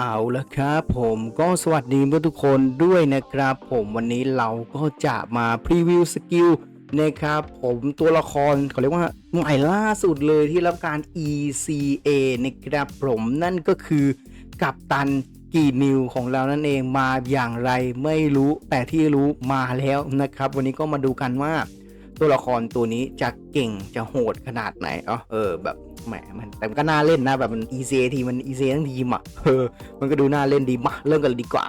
เอาละครับผมก็สวัสดีเพื่อนทุกคนด้วยนะครับ ผมวันนี้เราก็จะมาพรีวิวสกิลนะครับ ผมตัวละครเขาเรียกว่าใหม่ล่าสุดเลยที่รับการ ECA นะครับผมนั่นก็คือกัปตันกีนิวของเรานั่นเองมาอย่างไรไม่รู้แต่ที่รู้มาแล้วนะครับ วันนี้ก็มาดูกันว่า ตัวละครตัวนี้จะเก่งจะโหดขนาดไหนอ๋อเออแบบ แหมมันแต่มันก็น่าเล่นนะแบบมัน ECA ทีมัน ECA ทั้งทีมอะเออมันก็ดูน่าเล่นดีมาเริ่มกันเลยดีกว่า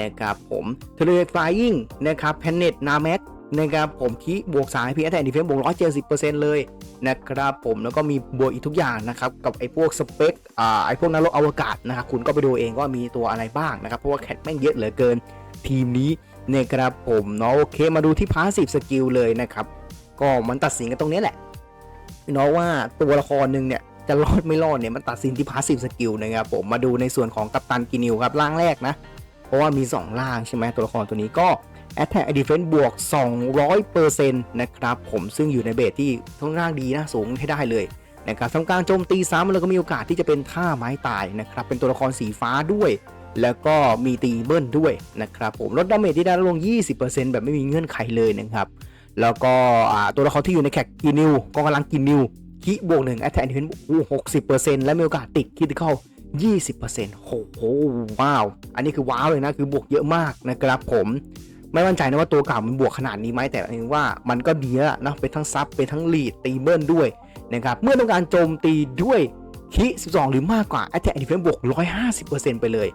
นะครับผมเทเลฟายิงนะครับแพนเน็ตนาแม็กนะครับผมคีบวก3 IP แอตแทกดีเฟนบวก170%เลยนะครับผมแล้วก็มีบวกอีกทุกอย่างนะครับกับไอ้พวกสเปคอ่าไอ้พวกนรกอวกาศนะครับคุณก็ไปดูเองว่ามีตัวอะไรบ้างนะครับเพราะว่าแคทแม่งเยอะเหลือเกินทีมนี้นะครับผมเนาะโอเคมาดูที่พาสซีฟสกิลเลยนะครับก็มันตัดสินกันตรงนี้แหละ เนาะว่าตัวละครหนึ่งเนี่ยจะรอดไม่รอดเนี่ยมันตัดสินที่พาสซีฟสกิลนะครับผมมาดูในส่วนของกัปตันกินิวครับร่างแรกนะ เพราะว่ามี2ล่างใช่ไหมตัวละครตัวนี้ก็ Attack and Defense บวก 200%นะครับผมซึ่งอยู่ในเบสที่ค่อนข้างดีนะสูงให้ได้เลยนะครับทำการโจมตีซ้ำแล้วก็มีโอกาสที่จะเป็นท่าไม้ตายนะครับเป็นตัวละครสีฟ้าด้วย แล้วก็มีตีเบิ้ลด้วยนะครับผมลดดาเมจที่ได้ลดลง20%แบบไม่มีเงื่อนไขเลยนะครับ แล้วก็ตัวละครที่อยู่ในแคกกินิวกองกำลังกินิวคิบวกหนึ่งแอตแทนดิเฟนหกสิบเปอร์เซ็นต์และมีโอกาสติดคิดเข้ายี่สิบเปอร์เซ็นต์โอ้โหว้าว อันนี้คือว้าวเลยนะคือบวกเยอะมากนะครับผมไม่มั่นใจนะว่าตัวเก่ามันบวกขนาดนี้ไหมแต่อันนี้ว่ามันก็ดีแล้วนะเป็นทั้งซับเป็นทั้งลีดตีเบิลด้วยนะครับเมื่อต้องการโจมตีด้วยคิ12 หรือมากกว่า Attack and Defense บวก150%ไปเลย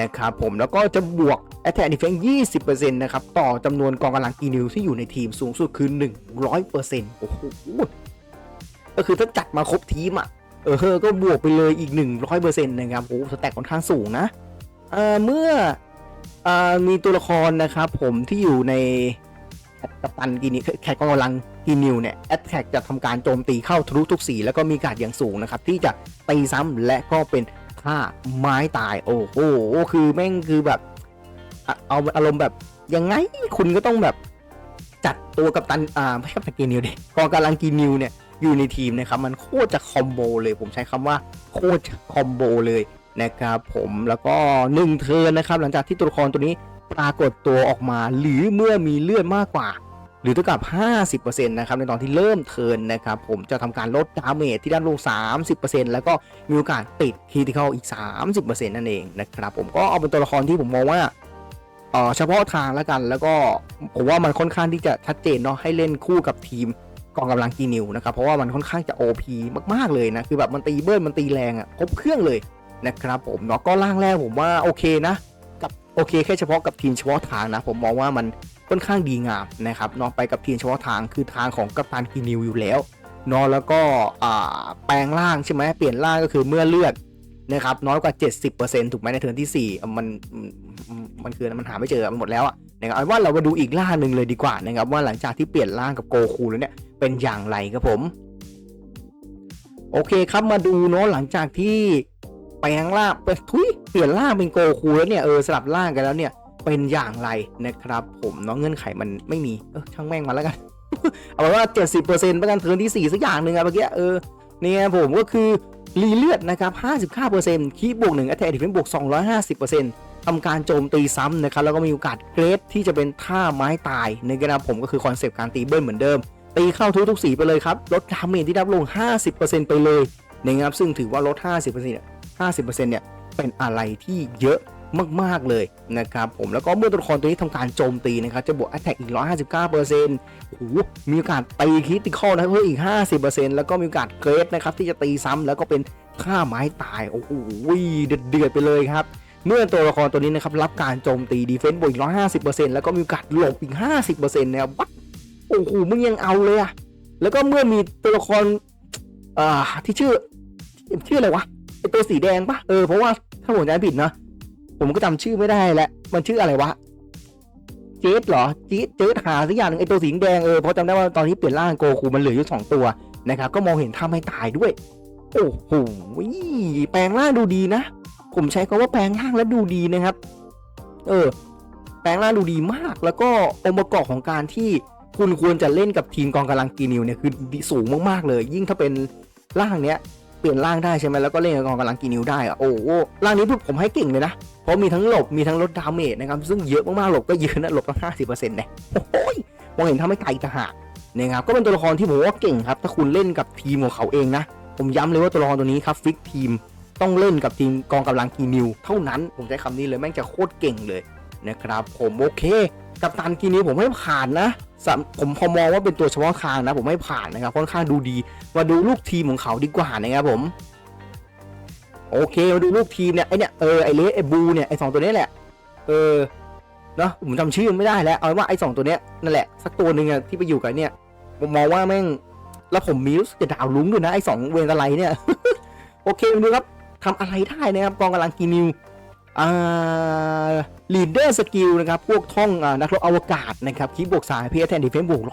นะครับผมแล้วก็จะบวก Attack Defense 20%นะครับ ต่อจำนวนกองกำลังกีนิวที่อยู่ในทีมสูงสุดคือ 100%โอ้โหก็คือถ้าจัดมาครบทีมอะ เออ ก็บวกไปเลยอีก 100%นะครับโอ้โหสแต็กค่อนข้างสูงนะเออเมื่อเออมีตัวละครนะครับผมที่อยู่ในกัปตันกีนิแขกกองกำลังกีนิวเนี่ยแอตแทกจะทำการโจมตีเข้าทะลุทุกสีแล้วก็มีการอย่างสูงนะครับ ที่จะตีซ้ำและก็เป็น ท่าไม้ตาย โอ้โหคือแม่งคือแบบ เอาอารมณ์แบบยังไงคุณก็ต้องแบบจัดตัวกับตันอ่าไม่ใช่กัปตันกีนิวดิกองกำลังกีนิวเนี่ยอยู่ในทีมนะครับมันโคตรจะคอมโบเลย ผมใช้คำว่าโคตรจะคอมโบเลยนะครับผมแล้วก็หนึ่งเทินนะครับ หลังจากที่ตัวละครตัวนี้ปรากฏตัวออกมา หรือเมื่อมีเลือดมากกว่า หรือเท่ากับ 50%นะครับในตอนที่เริ่มเทินนะครับผมจะทำการลดดาเมจที่ด้านลง 30%แล้วก็มีโอกาสติดคริติคอลอีก 30%นั่นเองนะครับผมก็เอาเป็นตัวละครที่ผมมองว่าเออเฉพาะทางแล้วกัน แล้วก็ผมว่ามันค่อนข้างที่จะชัดเจนเนาะให้เล่นคู่กับทีมกองกำลังกีนิวนะครับเพราะว่ามันค่อนข้างจะ OP มากๆเลยนะคือแบบมันตีเบิร์มันตีแรงอะครบเครื่องเลยนะครับผมเนาะก็ร่างแรกผมว่าโอเคนะกับโอเคแค่เฉพาะกับทีมเฉพาะทางนะ ผมมองว่ามัน ค่อนข้างดีงามนะครับนอะไปกับทีมเฉพาะทางคือทางของกัปตันกีนิวอยู่แล้วนอะแล้วก็แปลงร่างใช่ไหมเปลี่ยนร่างก็คือเมื่อเลือดนะครับน้อยกว่า 70%ถูกไหมในเทิร์นที่ 4 มันมันมันคือมันหาไม่เจอมันหมดแล้วอะนะครับว่าเรามาดูอีกร่างหนึ่งเลยดีกว่านะครับว่าหลังจากที่เปลี่ยนร่างกับโกคูแล้วเนี่ยเป็นอย่างไรครับผม โอเคครับมาดูเนาะหลังจากที่แปลงร่างเป็นทุยเปลี่ยนร่างเป็นโกคูแล้วเนี่ยเออสลับร่างกันแล้วเนี่ย เป็นอย่างไรนะครับ ผมเนาะเงื่อนไขมันไม่มีเออช่างแม่งมาแล้วกัน เอาเป็นว่า 70%ประกันเทิร์นที่ 4 สักอย่างหนึ่งอะเมื่อกี้เออเนี่ยผมก็คือรีเลือดนะครับ 55%คีบบวก1 Attack Defense บวก 250%ทำการโจมตีซ้ำนะครับ แล้วก็มีโอกาสเกรดที่จะเป็นท่าไม้ตายในกระดาผมก็คือคอนเซปต์การตีเบิ้ลเหมือนเดิม ตีเข้าทุกทุกสีไปเลยครับ ลดดาเมจที่ได้ลง 50%ไปเลยนะครับซึ่งถือว่าลด 50%เนี่ย50%เนี่ยเป็นอะไรที่เยอะ มาก ๆ เลยนะครับผมแล้วก็เมื่อตัวละครตัวนี้ทำการโจมตีนะครับจะบวก Attack อีก 159%โอ้โหมีโอกาสตีคริติคอลนะเพิ่มอีก 50%แล้วก็มีโอกาสเกรดนะครับที่จะตีซ้ำแล้วก็เป็นค่าไม้ตายโอ้โหเดือดเดือดไปเลยครับเมื่อตัวละครตัวนี้นะครับรับการโจมตีดีเฟนซ์บวกอีก 150%แล้วก็มีโอกาสหลบอีก 50%นะครับวัดโอ้โหมึงยังเอาเลยอะแล้วก็เมื่อมีตัวละครอ่าที่ชื่อ ชื่ออะไรวะไอตัวสีแดงปะเออเพราะว่าถ้าผมจำไม่ผิดนะ ผมก็จำชื่อไม่ได้แหละมันชื่ออะไรวะเจสเหรอเจสเจสหาสักอย่างหนึงไอตัวสีแดงเออเพราะจำได้ว่าตอนที่เปลี่ยนร่างโกคูมันเหลืออยู่สองตัวนะครับก็มองเห็นท่าไม่ตายด้วย โอ้โหแปลงร่างดูดีนะ ผมใช้คำว่าแปลงร่างแล้วดูดีนะครับ เออ แปลงร่างดูดีมาก แล้วก็องค์ประกอบของการที่คุณควรจะเล่นกับทีมกองกำลังกีนิวเนี่ยคือสูงมากๆเลย ยิ่งถ้าเป็นร่างเนี้ยเปลี่ยนร่างได้ใช่ไหมแล้วก็เล่นกับกองกำลังกีนิวได้อะโอ้โหร่างนี้ผมให้เก่งเลยนะ ราะมีทั้งหลบมีทั้งลดดาเมจนะครับซึ่งเยอะมากๆหลบก็เยอะนะหลบตั้งห้าสิบเปอร์เซ็นต์เนี่ยโอ้ยมองเห็นทำให้ไกลต่างหากนะครับก็เป็นตัวละครที่ผมว่าเก่งครับ ถ้าคุณเล่นกับทีมของเขาเองนะ ผมย้ำเลยว่าตัวละครตัวนี้ครับฟิกทีมต้องเล่นกับทีมกองกำลังกีนิวเท่านั้นผมใช้คำนี้เลยแม่งจะโคตรเก่งเลยนะครับผมโอเค กับตันกีนิวผมให้ผ่านนะผมพอมองว่าเป็นตัวเฉพาะทางนะ ผมไม่ผ่านนะครับค่อนข้างดูดีมาดูลูกทีมของเขาดีกว่านะครับผม โอเคมาดูลูกทีมเนี่ยไอเนี่ยเออไอเลสไอบูเนี่ยไอสองตัวนี้แหละเออเนาะผมจำชื่อไม่ได้แล้วเอาว่าไอสองตัวเนี้ยนั่นแหละสักตัวหนึ่งอะที่ไปอยู่กับเนี่ยผมมองว่าแม่งแล้วผมมีรู้สึกจะดาวลุ้งด้วยนะไอสองเวรอะไรเนี่ยโอเคมาดูครับทำอะไรได้นะครับกองกำลังกีนิวอ่าลีดเดอร์สกิลนะครับ พวกท่องอ่านักรบอวกาศนะครับคีบบวกสายพีเอแทนดิเฟนบวก150%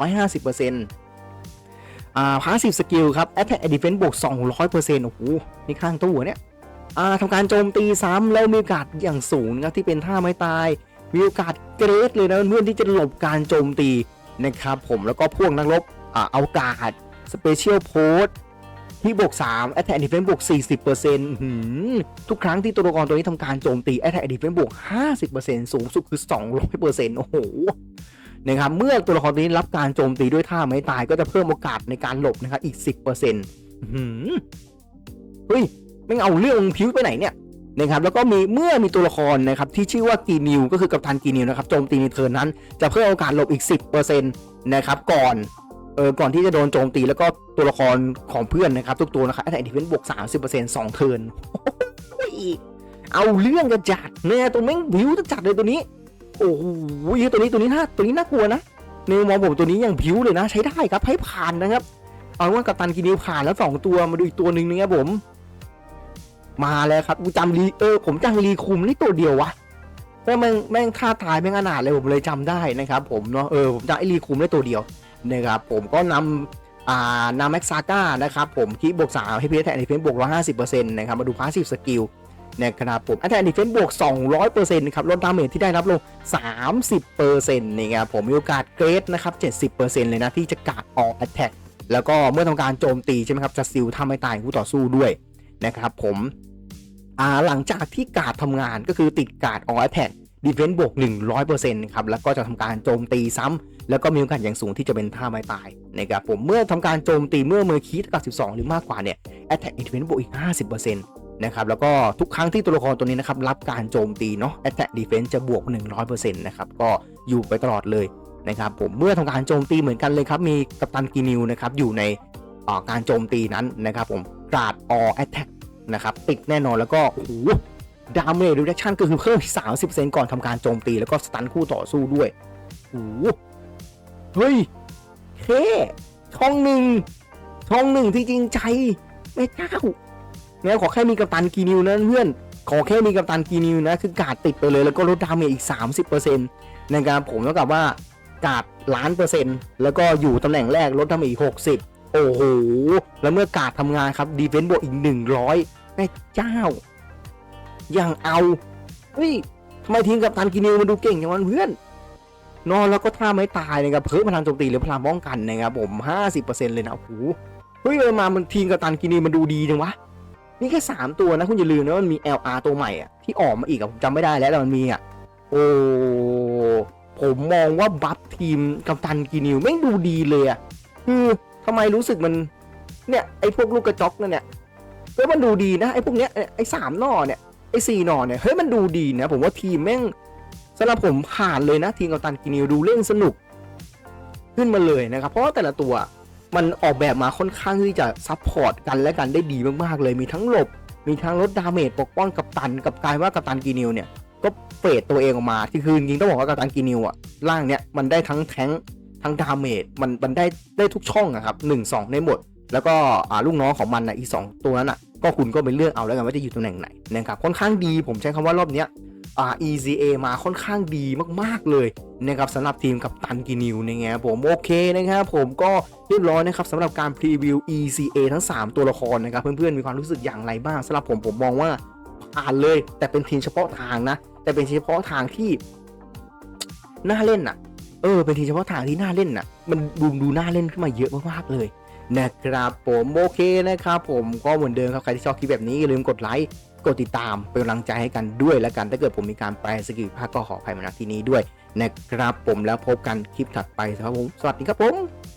อ่าพาสซีฟสกิลครับแอตแทกดิเฟนบวก200%โอ้โหนี่ข้างตู้เนี่ย ทำการโจมตีซ้ำแล้วมีโอกาสอย่างสูงนะครับที่เป็นท่าไม้ตาย มีโอกาสเกรดเลยนะเพื่อนที่จะหลบการโจมตีนะครับผมแล้วก็พวกนักรบอาอวกาศสเปเชียลโพสที่บวก3 Attack Defense บวก 40%ทุกครั้งที่ตัวละครตัวนี้ทำการโจมตี Attack Defense บวก 50%สูงสุดคือ 200%โอ้โหนะครับเมื่อตัวละครตัวนี้รับการโจมตีด้วยท่าไม้ตายก็จะเพิ่มโอกาสในการหลบนะครับอีก 10%เฮ้ย ไม่เอาเรื่องผิวไปไหนเนี่ยนะครับแล้วก็มีเมื่อมีตัวละครนะครับที่ชื่อว่ากีนิวก็คือกัปตันกีนิวนะครับโจมตีในเทิร์นนั้น จะเพิ่มโอกาสหลบอีก 10%นะครับก่อนเออก่อนที่จะโดนโจมตีแล้วก็ตัวละครของเพื่อนนะครับทุกตัวนะครับแอตแทกดิเฟนบวก 30% 2 เทิร์นโอ้ยเอาเรื่องกันจัดเนี่ยตัวแม่งผิวจะจัดเลยตัวนี้ โอ้โหตัวนี้ตัวนี้น่าตัวนี้น่ากลัวนะในมุมมองผมตัวนี้ยังผิวเลยนะ ใช้ได้ครับให้ผ่านนะครับ เอาว่ากัปตันกินิวผ่านแล้ว 2 ตัวมาดูอีกตัวหนึ่งนะครับผม มาแล้วครับกูจำรีเออผมจำรีคุมนี่ตัวเดียววะแม่งแม่งท่าทายแม่งอนาถเลยผมเลยจำได้นะครับ ผมเนาะเออผมจำไอรีคุมได้ตัวเดียวนะครับผมก็นำอ่านำแม็กซาก้านะครับผมคีบวก3ให้พีแทนดิเฟนบวก150%นต์นะครับมาดูพาสซีฟสกิลนะครับผมแอตแทนดิเฟนบวก 200%นะครับลดดาเมจที่ได้รับลง 30%นะครับผมมีโอกาสเกรดนะครับ 70%เลยนะ ที่จะกาดออกแอตแทกแล้วก็เมื่อทำการโจมตีใช่ไหมครับ จะซิลทำให้ตายผู้ต่อสู้ด้วย นะครับผมหลังจากที่การ์ดทำงานก็คือติดการ์ดออกแอแทกดิเฟนบวก 100%ครับ แล้วก็จะทำการโจมตีซ้ำแล้วก็มีโอกาสอย่างสูงที่จะเป็นท่าไม้ตายนะครับผมเมื่อทำการโจมตีเมื่อเมื่อคีดกับ12 หรือมากกว่าเนี่ย Attack Defense บวกอีก 50%นะครับแล้วก็ทุกครั้งที่ตัวละครตัวนี้นะครับรับการโจมตีเนาะ Attack Defense จะบวก 100%นะครับก็อยู่ไปตลอดเลยนะครับผมเมื่อทำการโจมตีเหมือนกันเลยครับมีกัปตันกีนิวนะครับอยู่ในการโจมตีนั้นนะครับผม กราด all attack นะครับติดแน่นอนแล้วก็โอ้โหดาเมจ reduction ก็คือเพิ่ม30%ก่อนทำการโจมตีแล้วก็สตันคู่ต่อสู้ด้วยโอ้โหเฮ้ยเท่ช่องหนึ่งช่องหนึ่งที่จริงใจแม่เจ้าเนี่ยขอแค่มีกัปตันกีนิวนะเพื่อนขอแค่มีกัปตันกีนิวนะคือกาดติดไปเลยแล้วก็ลดดาเมจอีก 30%นะครับผมเท่ากับว่ากาดล้านเปอร์เซ็นต์แล้วก็อยู่ตำแหน่งแรกลดดาเมจอีก 60 โอ้โห แล้วเมื่อกาดทำงานครับดีเฟนซ์บวกอีก100แม่เจ้า อยังเอา เฮ้ยทำไมทีมกัปตันกีนิวมันดูเก่งอย่างนั้นเพื่อน นอนแล้วก็ท่าไม่ตายนะครับ เพิ่มพลังโจมตีหรือพลังป้องกันนะครับผม 50%เลยนะโอ้โหเฮ้ยเออมามันทีมกับตันกินีมันดูดีจังวะ นี่แค่3ตัวนะคุณอย่าลืมนะมันมี LR ตัวใหม่อะที่ออกมาอีกอะผมจำไม่ได้แล้วแต่มันมีอะโอ้ผมมองว่าบัฟทีมกับตันกินิวไม่งดูดีเลยอะคือ ทำไมรู้สึกมัน เนี่ยไอ้พวกลูกกระจอกนั่นเนี่ยเฮ้ยมันดูดีนะไอ้พวกเนี้ยไอ้สามหน่อเนี่ยไอ้สี่หน่อเนี่ยเฮ้ยมันดูดีนะ ผมว่าทีมแม่งสำหรับผมผ่านเลยนะ ทีมกัปตันกินิวดูเล่นสนุก ขึ้นมาเลยนะครับ เพราะว่าแต่ละตัวมันออกแบบมาค่อนข้างที่จะซับพอร์ตกันและกันได้ดีมากๆเลยมีทั้งหลบ มีทั้งลดดาเมจปกป้องกัปตันกับกลายว่ากัปตันกินิวเนี่ยก็เฟดตัวเองออกมาที่คือจริงต้องบอกว่ากัปตันกินิวอะร่างเนี่ยมันได้ทั้งแทง ทั้งดาเมจมันมันได้ได้ทุกช่องอะครับหนึ่งสองได้หมด แล้วก็อ่าลูกน้องของมันนะอีสองตัวนั้นอะก็คุณก็ไปเลือกเอาแล้วกันว่าจะอยู่ตำแหน่งไหนนะครับค่อนข้างดีผมใช้คำว่ารอบเนี้ยอ่า EZA มาค่อนข้างดีมากๆเลยนะครับสำหรับทีมกับตันกินิวนะครับผมโอเคนะครับผมก็เรียบร้อยนะครับสำหรับการพรีวิว ECA ทั้ง 3 ตัวละครนะครับเพื่อนๆมีความรู้สึกอย่างไรบ้างสำหรับผมผมมองว่าผ่านเลย แต่เป็นทีมเฉพาะทางนะ แต่เป็นทีมเฉพาะทางที่น่าเล่นอะ ออเป็นทีมเฉพาะทางที่น่าเล่นน่ะ มันดูดูน่าเล่นขึ้นมาเยอะมากๆเลยนะครับผมโอเคนะครับผมก็เหมือนเดิมครับใครที่ชอบคลิปแบบนี้อย่าลืมกดไลค์กดติดตามเป็นกำลังใจให้กันด้วยแล้วกันถ้าเกิดผมมีการแปลสกิลภาคก็ขออภัยมาณที่นี้ด้วยนะครับผมแล้วพบกันคลิปถัดไปครับผมสวัสดีครับผม